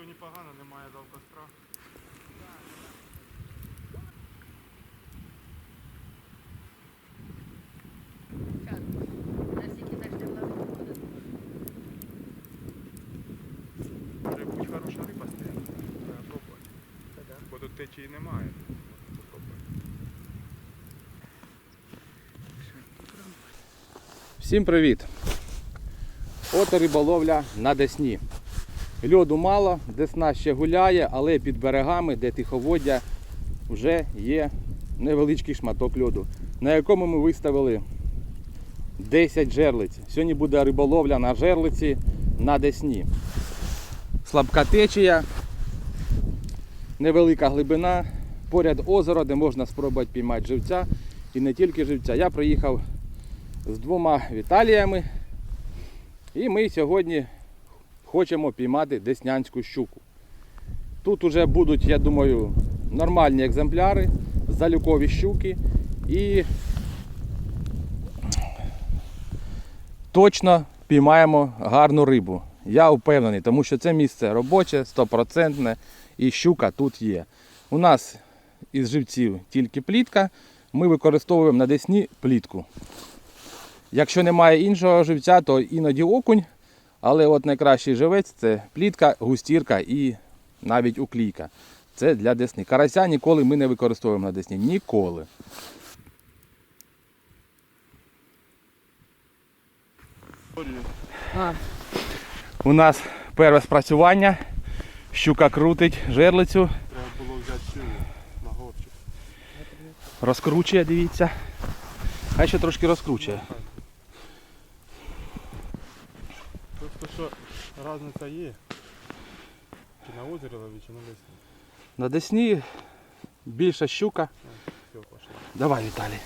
сьогодні погано, немає дав костра. Може бути хороша риба стоїть. Треба пробувати. Бо тут течії немає. Всім привіт! От риболовля на Десні. Льоду мало, Десна ще гуляє, але під берегами, де тиховоддя, вже є невеличкий шматок льоду, на якому ми виставили 10 жерлиць. Сьогодні буде риболовля на жерлиці на Десні. Слабка течія, невелика глибина, поряд озеро, де можна спробувати піймати живця. І не тільки живця. Я приїхав з двома Віталіями. І ми сьогодні хочемо піймати деснянську щуку. Тут вже будуть, я думаю, нормальні екземпляри, залюкові щуки і точно піймаємо гарну рибу. Я впевнений, тому що це місце робоче, стопроцентне і щука тут є. У нас із живців тільки плітка, ми використовуємо на десні плітку. Якщо немає іншого живця, то іноді окунь. Але от найкращий живець це плітка, густірка і навіть уклійка. Це для десни. Карася ніколи ми не використовуємо на десні. Ніколи. А, У нас перше спрацювання. Щука крутить жерлицю, Треба було взяти на горчик. розкручує, дивіться. Хай ще трошки розкручує. Просто що різниця є. Чи на озері ловить, чи на лісі. На десні більша щука. Все, пошли. Давай, Віталій.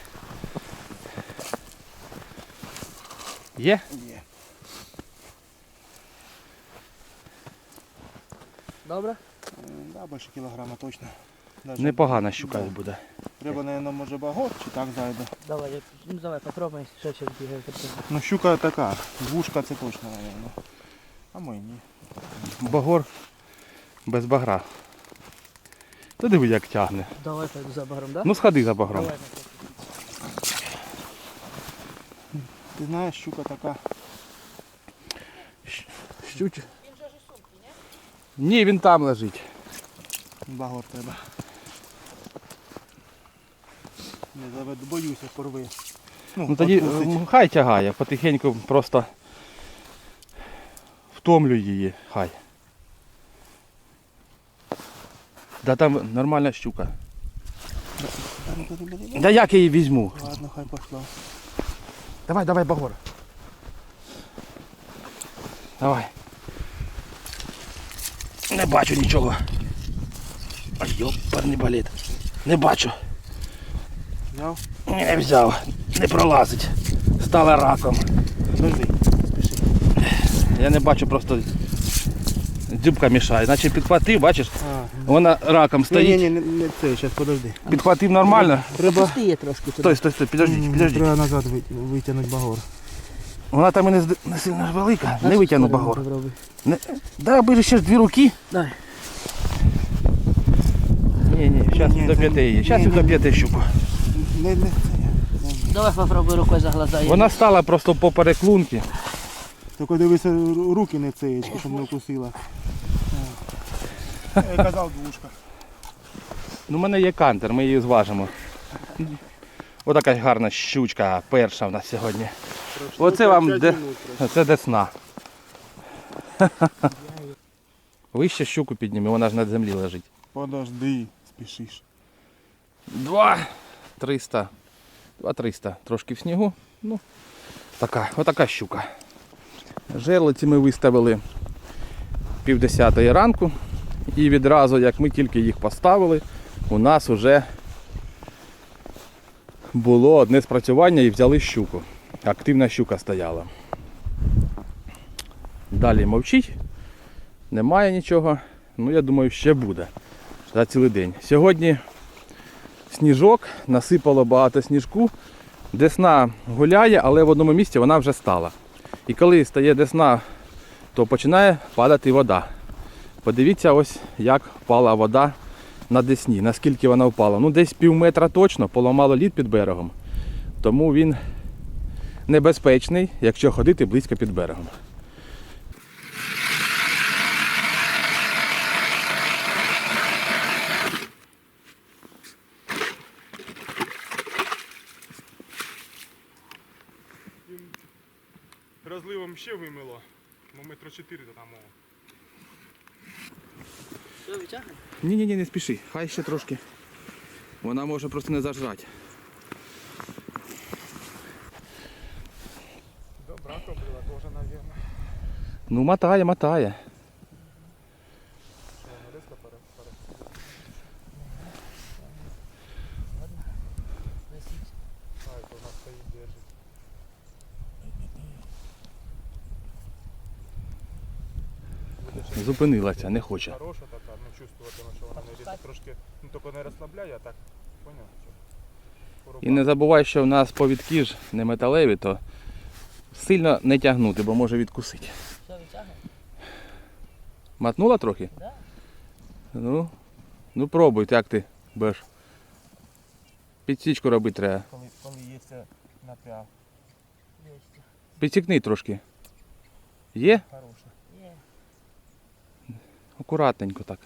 Є? Є. добре? Да, більше кілограма точно. Даже Непогана щука Да. буде. Треба, наверное, може багот, чи так зайде. Давай, я- ну давай, попробуй, що ще бігає. Ну щука така, двушка це точно, наверное. А ми ні. Багор без багра. Та диви, як тягне. Давай так за багром, да? Ну сходи за багром. Давай. Ти знаєш, щука така. Щуч. Ні, Ні, він там лежить. Багор треба. Не заведу, боюся, порви. Ну тоді откусить. хай тягає, потихеньку просто втомлю її, хай. Да там нормальна щука. А. Да як я її візьму? Ладно, хай пошла. Давай, давай, Багор. Давай. Не бачу нічого. Ай, йоперний боліт. Не бачу. Взяв? Не взяв. Не пролазить. Стала раком. Подожди. Я не бачу просто. Дзюбка мішає. Значить підхватив, бачиш, А, вона раком ні, стоїть. ні, не, не це, зараз подожди. Підхватив нормально. Треба, Пустиє трошки туди. Стой, стой, стой, підождіть, підождіть. треба назад ви- витягнути багор. Вона там і не, не сильно ж велика. Не витягну багор. Не... Да, бери ще ж дві руки. Дай. Ні, ні, зараз Ні, ні, доп'яте її. Зараз ні, ні. доп'яте щуку. Не, не. Давай попробуй рукою за глаза. Вона стала просто поперек лунки. Тільки дивися, руки не цеєчки, щоб не вкусила. Я казав двушка. Ну, у мене є кантер, ми її зважимо. Отака гарна щучка, перша в нас сьогодні. Оце вам де... Це десна. Вище щуку підніми, вона ж на землі лежить. Подожди, спішиш. Два 300. Два 300. Трошки в снігу. Ну, така, отака щука. Жерлиці ми виставили півдесятої ранку. І відразу, як ми тільки їх поставили, у нас вже було одне спрацювання і взяли щуку. Активна щука стояла. Далі мовчить. Немає нічого. Ну, я думаю, ще буде за цілий день. Сьогодні сніжок, насипало багато сніжку. Десна гуляє, але в одному місці вона вже стала. І коли стає десна, то починає падати вода. Подивіться ось, як впала вода на Десні. Наскільки вона впала. Ну, десь пів метра точно, поламало лід під берегом. Тому він небезпечний, якщо ходити близько під берегом. Він розливом ще вимило. Ну, метро 4 до там. Що, витягнемо? Ні, ні, не спіши. Хай ще трошки. Вона може просто не зажрати. Добра кобила теж, мабуть. Ну, мотає, мотає. Що вона різко пере... пере... Висіть. А, это у нас стоит, держит. Буде ще Зупинилася, не хоче. Хороша така, ну чувствувати, що вона не різко трошки, ну тільки не розслабляє, а так, поняв? що І не забувай, що в нас повідки ж не металеві, то сильно не тягнути, бо може відкусити. Все, витягнемо? Матнула трохи? Да. Ну, ну пробуй, як ти будеш. Підсічку робити треба. Коли, коли є це напряг, Підсікни трошки. Є? хороша. Акуратненько так.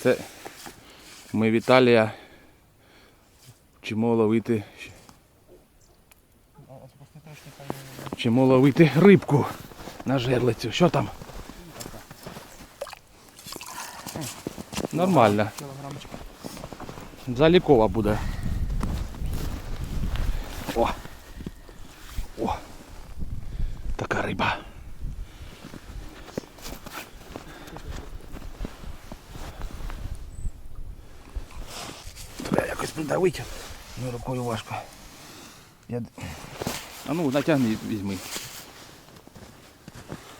Це ми Віталія вчимо ловити, вчимо ловити рибку на жерлицю. Що там? Нормально. Залікова буде. О! О! Така риба. Якось придавити. Ну, рукою важко. Я... А ну, натягни, візьми.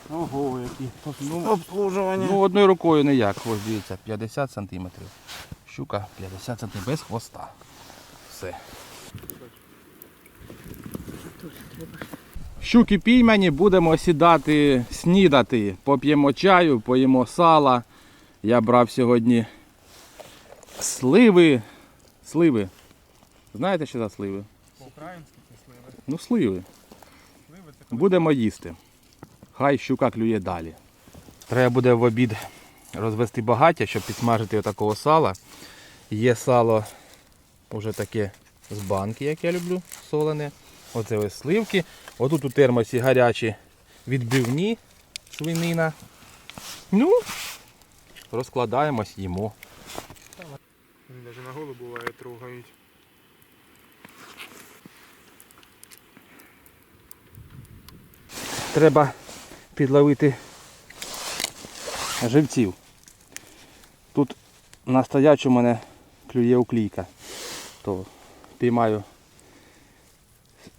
Ого, які. Ну, Обслужування. Ну, одною рукою не як. Ось дивіться, 50 сантиметрів. Щука 50 сантиметрів без хвоста. Все. Щуки піймані, будемо сідати, снідати. Поп'ємо чаю, поїмо сала. Я брав сьогодні сливи. Сливи. Знаєте, що за сливи? По-українськи це сливи. Ну, сливи. Сливи це коли Будемо їсти. Хай щука клює далі. Треба буде в обід розвести багаття, щоб підсмажити отакого сала. Є сало вже таке з банки, як я люблю, солене. Оце ось сливки. Отут у термосі гарячі відбивні свинина. Ну, розкладаємось, їмо. Вони навіть на голову буває трогають. Треба підловити живців. Тут на стоячу мене клює уклійка. То піймаю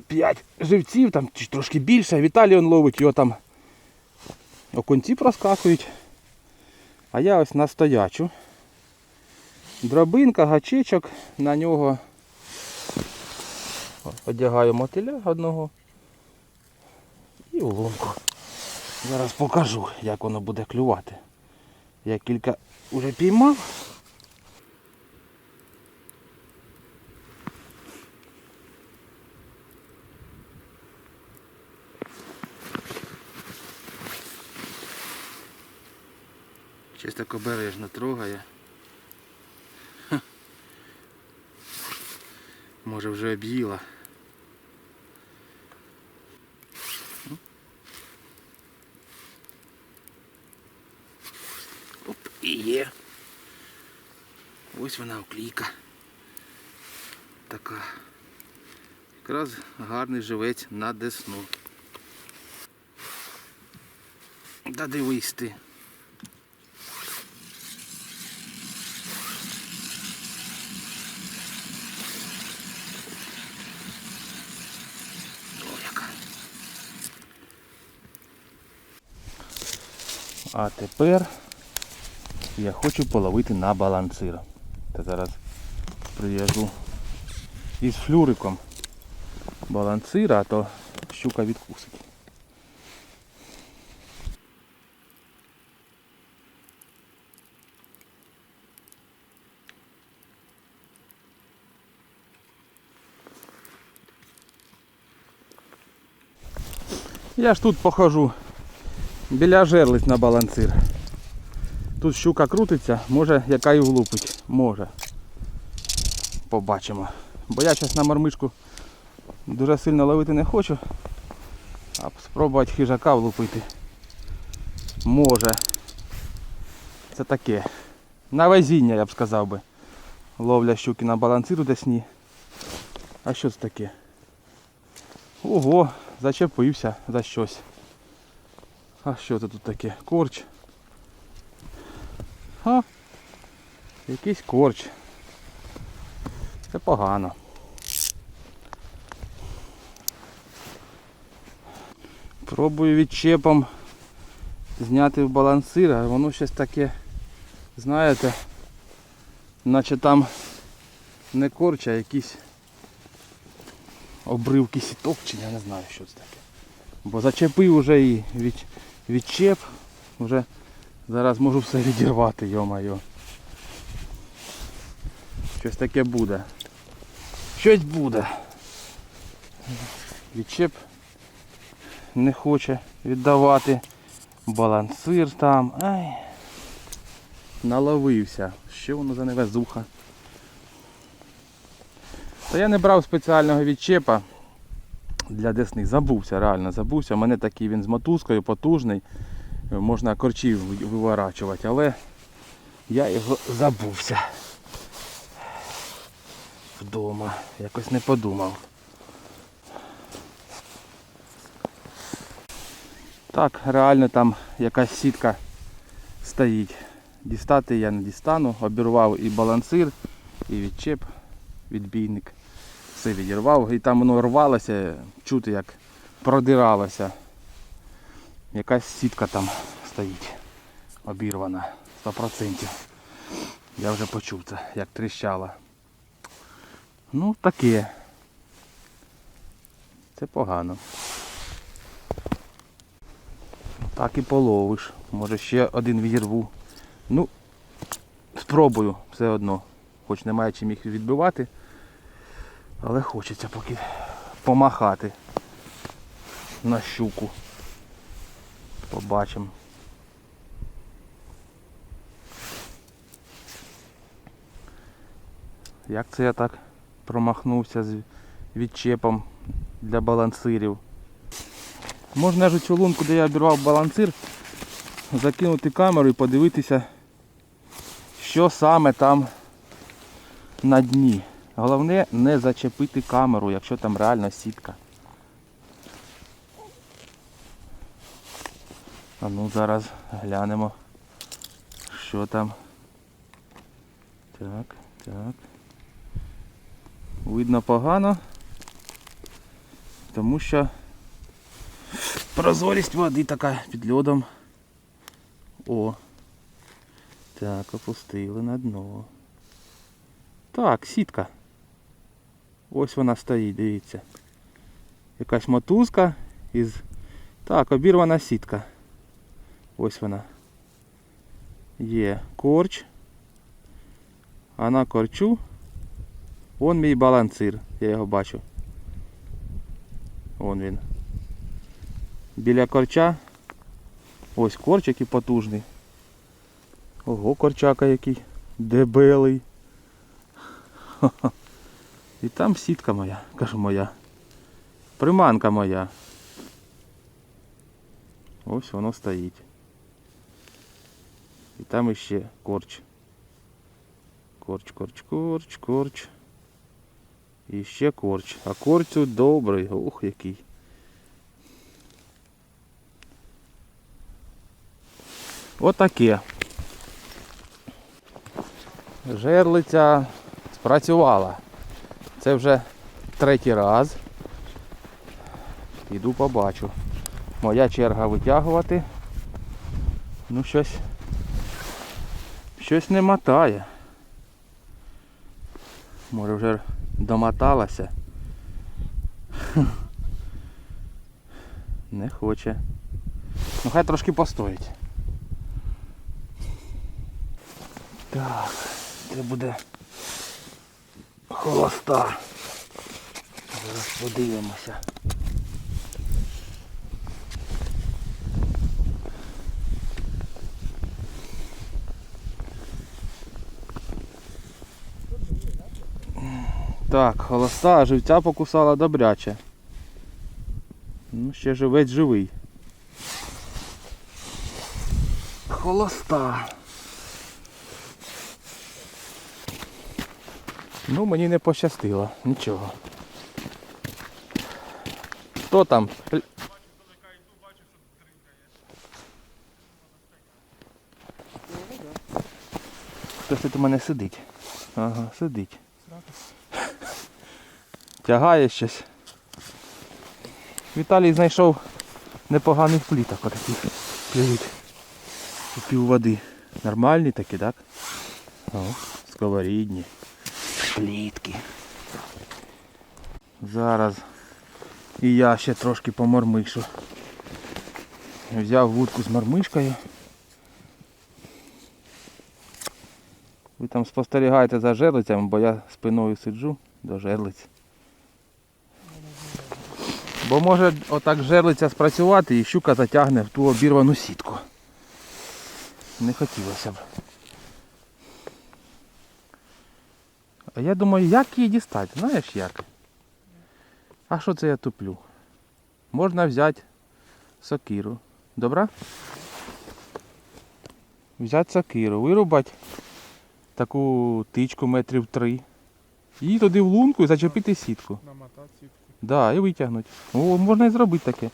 5 живців, там трошки більше. Віталій он ловить, його там окунці проскакують. А я ось на стоячу. Дробинка, гачечок, на нього одягаю мотиля одного і уломку. Зараз покажу, як воно буде клювати. Я кілька вже піймав. Щось так обережно трогає. Може вже об'їла. Оп, і є. Ось вона оклійка. Така. Якраз гарний живець на десну. Да дивись ти. А тепер я хочу половити на балансир. Та зараз прив'яжу із флюриком балансира, а то щука відкусить. Я ж тут похожу біля жерлиць на балансир. Тут щука крутиться, може яка і влупить. Може. Побачимо. Бо я зараз на мармишку дуже сильно ловити не хочу. А спробувати хижака влупити. Може. Це таке. На везіння, я б сказав би. Ловля щуки на балансиру десні. А що це таке? Ого, зачепився за щось. А що це тут таке? Корч. А, якийсь корч. Це погано. Пробую відчепом зняти в балансир, а воно щось таке, знаєте, наче там не корч, а якісь обривки сіток, чи я не знаю, що це таке. Бо зачепив уже і від, відчеп, вже зараз можу все відірвати, йо-майо. Щось таке буде. Щось буде. Відчеп не хоче віддавати. Балансир там. Ай. Наловився. Що воно за невезуха. Та я не брав спеціального відчепа для десни. Забувся, реально забувся. У мене такий він з мотузкою, потужний. Можна корчів виворачувати, але я його забувся. Вдома. Якось не подумав. Так, реально там якась сітка стоїть. Дістати я не дістану. Обірвав і балансир, і відчеп, відбійник. Все відірвав. І там воно рвалося, чути як продиралося. Якась сітка там стоїть. Обірвана. 100%. Я вже почув це, як тріщала. Ну таке. Це погано. Так і половиш. Може ще один відірву. Ну, спробую все одно. Хоч немає чим їх відбивати. Але хочеться поки помахати на щуку. Побачимо. Як це я так промахнувся з відчепом для балансирів? Можна ж у цю лунку, де я обірвав балансир, закинути камеру і подивитися, що саме там на дні. Головне не зачепити камеру, якщо там реально сітка. А ну зараз глянемо, що там. Так, так. Видно погано, тому що прозорість води така під льодом. О. Так, опустили на дно. Так, сітка. Ось вона стоїть, дивіться. Якась мотузка із... Так, обірвана сітка. Ось вона. Є корч. А на корчу. Вон мій балансир. Я його бачу. Вон він. Біля корча. Ось корч який потужний. Ого, корчака який. Дебелий. Ха-ха. І там сітка моя, кажу моя. Приманка моя. Ось воно стоїть. І там іще корч. Корч, корч, корч, корч. І ще корч. А корчу добрий. Ух, який. Отаке. Жерлиця спрацювала. Це вже третій раз. Іду побачу. Моя черга витягувати. Ну щось. Щось не мотає. Може вже домоталася. Не хоче. Ну хай трошки постоїть. Так, це буде холоста. Зараз подивимося. Так, холоста, а живця покусала добряче. Ну, Ще живець живий. Холоста. Ну, мені не пощастило, нічого. Хто там? Хтось тут у мене сидить. Ага, сидить. Тягає щось. Віталій знайшов непоганих пліток отаких. Плюють. Пів води. Нормальні такі, так? О, сковорідні. Плітки. Зараз і я ще трошки помормишу. Взяв вудку з мормишкою. Ви там спостерігаєте за жерлицями, бо я спиною сиджу до жерлиць. Бо може отак жерлиця спрацювати і щука затягне в ту обірвану сітку. Не хотілося б. А я думаю, як її дістати? Знаєш як? А що це я туплю? Можна взяти сокиру. Добре? Взяти сокиру, вирубати таку тичку метрів три. І туди в лунку і зачепити сітку. Намотати сітку. Да, і витягнути. О, можна і зробити таке.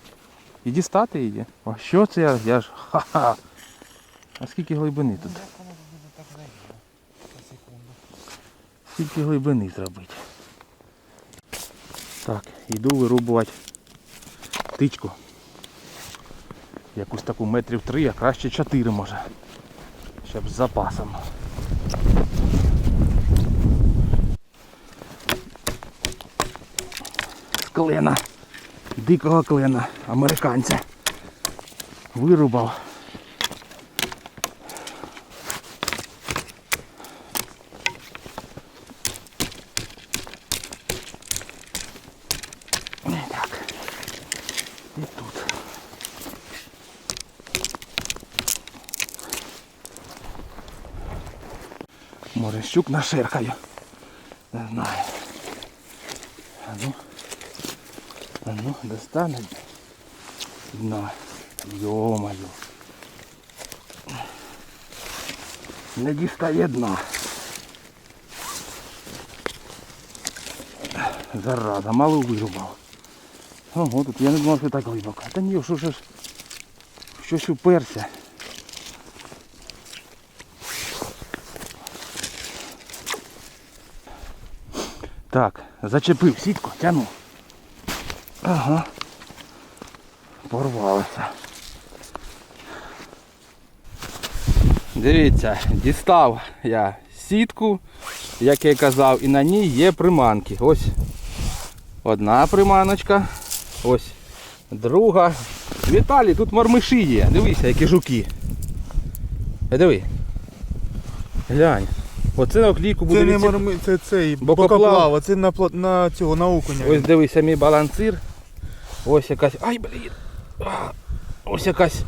І дістати її. А що це я? Я ж. Ха-ха. А скільки глибини тут? Як воно буде так зайде? На секунду. Скільки глибини зробити? Так, йду вирубувати тичку. Якусь таку метрів три, а краще чотири може. Щоб з запасом. Клена. Дикого клена, американця. Вирубав. Щук нашеркаю. Не знаю. А ну. А ну, достане. Дно. Йо-моє. Не дістає дна. Зараза, мало вирубав. Ого, тут я не думав, що так глибоко. Та ні, що ж щось уперся. Так, зачепив сітку, тяну. Ага. Порвалося. Дивіться, дістав я сітку, як я казав, і на ній є приманки. Ось одна приманочка, ось друга. Віталій, тут мормиші є. Дивися, які жуки. Е, диви. Глянь. Оце на оклійку буде Це не відсік- марми, це цей Бокоплав. бокоплав, а це на, пла- на цього, на окуня. Ось дивися мій балансир. Ось якась. Ай, блін. А, Ось якась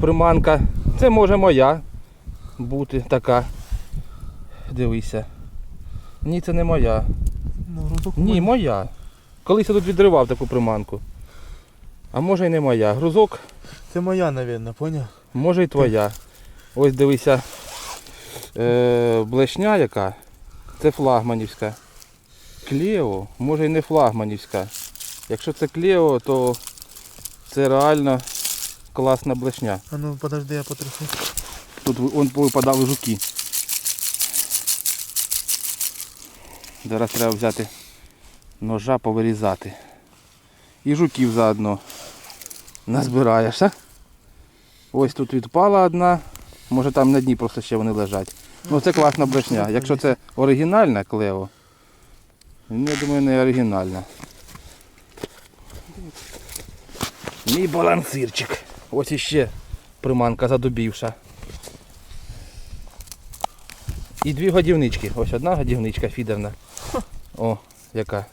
приманка. Це може моя бути така. Дивися. Ні, це не моя. Ну, грузок Ні, моя. Колись я тут відривав таку приманку. А може і не моя. Грузок, Це моя, мабуть, поняв? може і твоя. Ось дивися. Е, блешня яка. Це флагманівська. Клео, може і не флагманівська. Якщо це Клео, то це реально класна блешня. А ну подожди, я потрясу. Тут он повипадали жуки. Зараз треба взяти ножа повирізати. І жуків заодно назбираєш, а? Ось тут відпала одна. Може там на дні просто ще вони лежать. Ну це класна брехня. Якщо це оригінальна клево, ну я думаю не оригінальна. Мій балансирчик. Ось іще приманка задубівша. І дві годівнички. Ось одна годівничка фідерна. О, яка.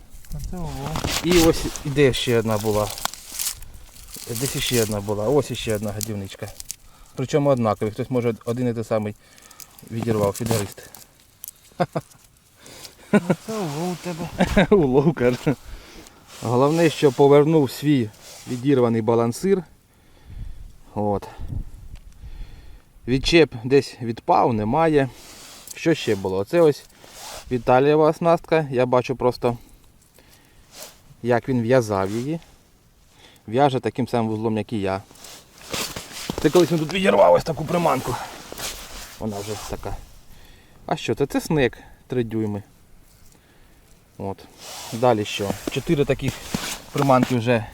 І ось іде ще одна була. Десь ще одна була. Ось ще одна годівничка. Причому однакові. Хтось може один і той самий відірвав фідерист. Це улов тебе. Улов, каже. Головне, що повернув свій відірваний балансир. От. Відчеп десь відпав, немає. Що ще було? Оце ось Віталієва оснастка. Я бачу просто, як він в'язав її. В'яже таким самим вузлом, як і я. Це колись він тут відірвав ось таку приманку. Вона вже така. А що це? Це снек 3 дюйми. От. Далі що? Чотири таких приманки вже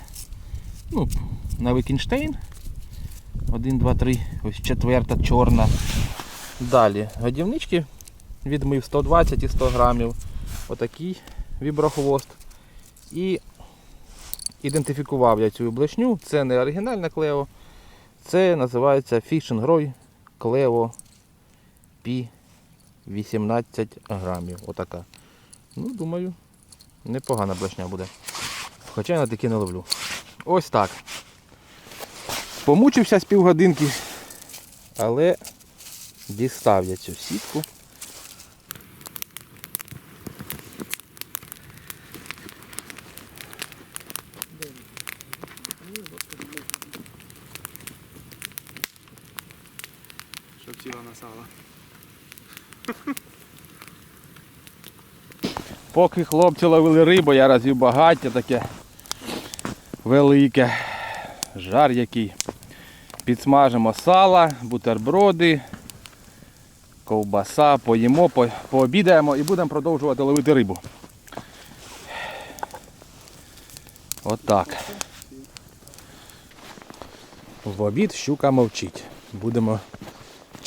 ну, на Викінштейн. Один, два, три. Ось четверта чорна. Далі годівнички відмив 120 і 100 грамів. Отакий віброхвост. І ідентифікував я цю блешню. Це не оригінальна клео. Це називається Fishing Roy Cleo P 18 грамів. Отака. Ну, думаю, непогана блешня буде. Хоча я на такі не ловлю. Ось так. Помучився з півгодинки, але дістав я цю сітку. Щоб на сало. Поки хлопці ловили рибу, я розвів багаття таке велике. Жар який. Підсмажимо сала, бутерброди, ковбаса, поїмо, по- пообідаємо і будемо продовжувати ловити рибу. Отак. В обід щука мовчить. Будемо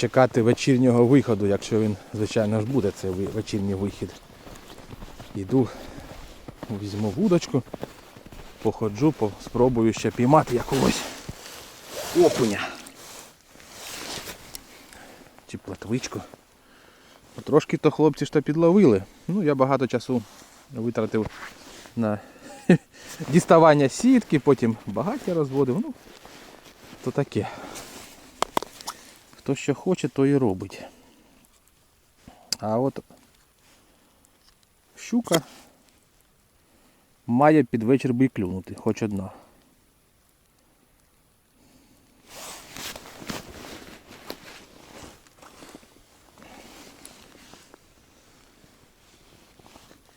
чекати вечірнього виходу, якщо він, звичайно ж, буде цей вечірній вихід. Іду, візьму вудочку, походжу, спробую ще піймати якогось окуня. Чи платвичку. Трошки то хлопці ж то підловили. Ну, я багато часу витратив на діставання сітки, потім багаття розводив. Ну, то таке. Хто що хоче, то і робить. А от щука має під вечір би клюнути, хоч одна.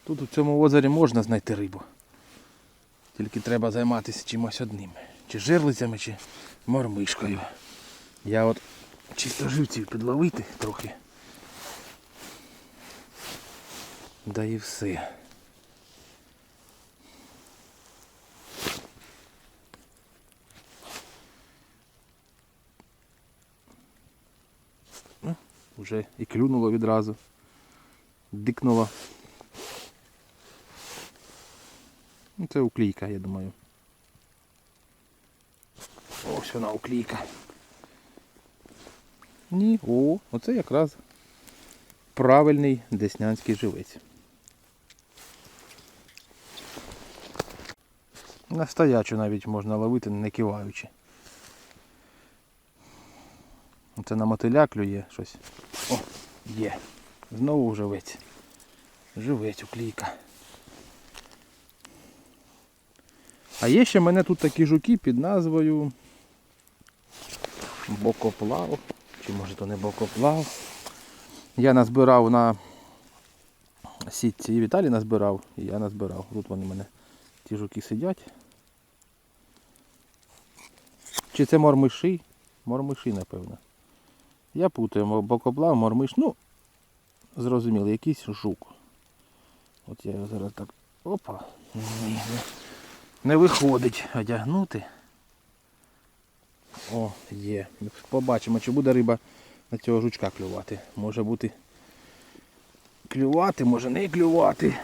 Тут у цьому озері можна знайти рибу. Тільки треба займатися чимось одним. Чи жерлицями, чи мормишкою. Я от чисто живців підловити трохи. Да і все. Ну, Уже і клюнуло відразу. Дикнуло. Ну, Це уклійка, я думаю. Ось вона уклійка. Ні, о, оце якраз правильний деснянський живець. На стоячу навіть можна ловити, не киваючи. Це на мотиля клює щось. О, є. Знову живець. Живець уклійка. А є ще в мене тут такі жуки під назвою Бокоплав. Чи може то не бокоплав. Я назбирав на сітці і Віталій назбирав, і я назбирав. Тут вони в мене ті жуки сидять. Чи це мормиші? Мормиші, напевно. Я путаю бокоплав, мормиш. Ну, зрозуміло, якийсь жук. От я його зараз так. Опа. Не, виходить одягнути. О, є. Побачимо, чи буде риба на цього жучка клювати. Може бути клювати, може не клювати.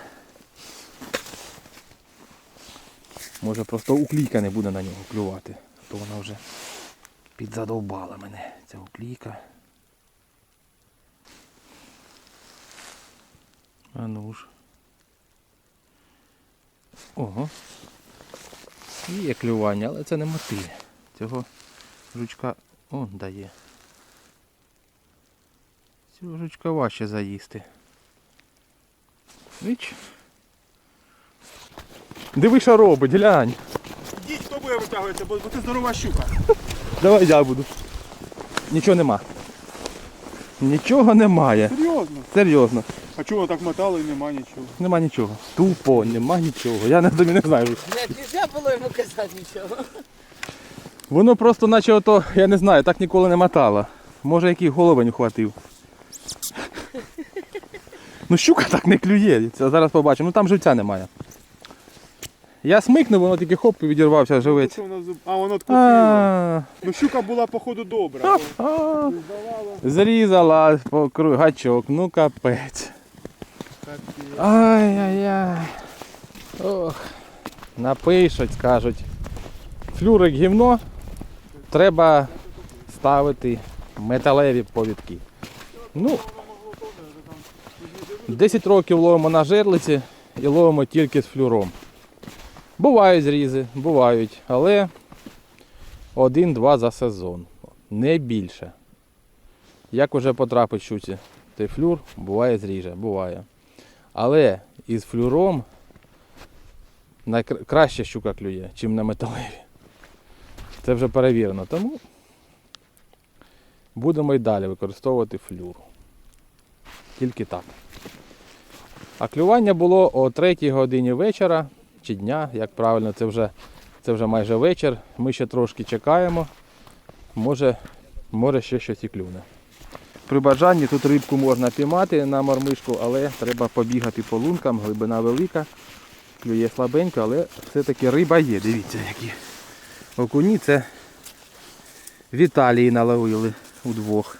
Може просто уклійка не буде на нього клювати. То вона вже підзадовбала мене, ця уклійка. А ну ж. Ого. Є клювання, але це не мотиль. Цього жучка он дає. Цього жучка важче заїсти. Віч. Диви, що робить, глянь. Ідіть, хто буде витягуватися, бо, бо це здорова щука. Давай я буду. Нічого нема. Нічого немає. Серйозно. Серйозно. А чого так мотало і нема нічого? Нема нічого. Тупо, нема нічого. Я не, тобі не знаю. Не, нельзя було йому казати нічого. Воно просто наче ото, я не знаю, так ніколи не мотало. Може який головень ухватив. Ну щука так не клює. Це зараз побачимо. Ну там живця немає. Я смикнув, воно тільки хоп і відірвався живець. А воно откусило. Ну щука була походу добра. Зрізала гачок, ну капець. Ай-яй-яй. Ох. Напишуть, скажуть. Флюрик гівно. Треба ставити металеві повідки. Ну, 10 років ловимо на жерлиці і ловимо тільки з флюром. Бувають зрізи, бувають, але один-два за сезон. Не більше. Як уже потрапить щуці, той флюр буває зріже, буває. Але із флюром краще щука клює, чим на металеві. Це вже перевірено. Тому будемо і далі використовувати флюр. Тільки так. А клювання було о 3 годині вечора чи дня, як правильно, це вже, це вже майже вечір. Ми ще трошки чекаємо. Може, може ще щось і клюне. При бажанні тут рибку можна піймати на мормишку, але треба побігати по лункам, глибина велика, клює слабенько, але все-таки риба є. Дивіться, які окуні це в Італії наловили удвох.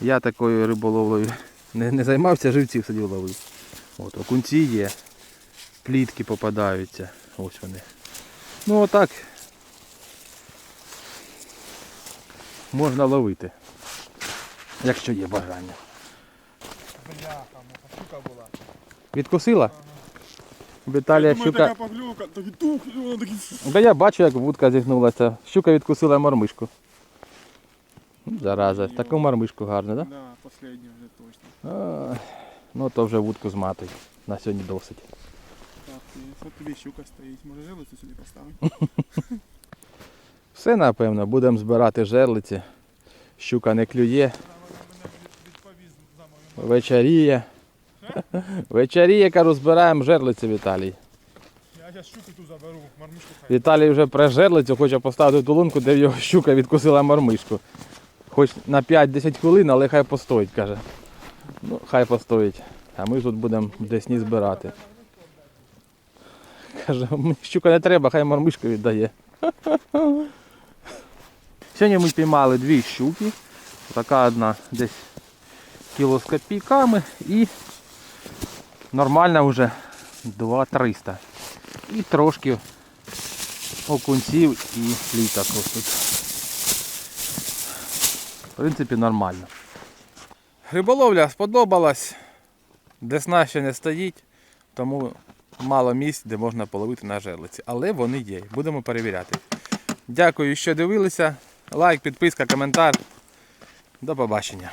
Я такою риболовлею не, не займався, живців сидів ловив. От, окунці є, плітки попадаються. Ось вони. Ну отак можна ловити. Якщо є бажання. Бляха, муха, щука була. Відкусила? Віталія думаю, щука. така поклювка, такий тух, і воно такий... Да я бачу, як вудка зігнулася. Щука відкусила мормишку. Ну, Зараза, таку мормишку гарну, так? Да, последній вже точно. А, Ну то вже вудку зматуй. На сьогодні досить. Так, от тобі щука стоїть. Може жилицю сюди поставити? Все напевно, будемо збирати жерлиці. Щука не клює, за мою вечеріє. Вечеріє, кажу, збираємо жерлиці Віталій. Я зараз щуку ту заберу, мармишку хай. Віталій вже про жерлицю хоче поставити ту лунку, де в його щука відкусила мормишку. Хоч на 5-10 хвилин, але хай постоїть, каже. Ну, хай постоїть. А ми тут будемо десні збирати. Каже, мені щука не треба, хай мормишку віддає. Сьогодні ми піймали дві щуки. Така одна десь кіло з копійками і нормальна вже 2-300. І трошки окунців і пліток ось тут. В принципі, нормально. Риболовля сподобалась. Десна ще не стоїть, тому мало місць, де можна половити на жерлиці. Але вони є. Будемо перевіряти. Дякую, що дивилися. Лайк, підписка, коментар. До побачення.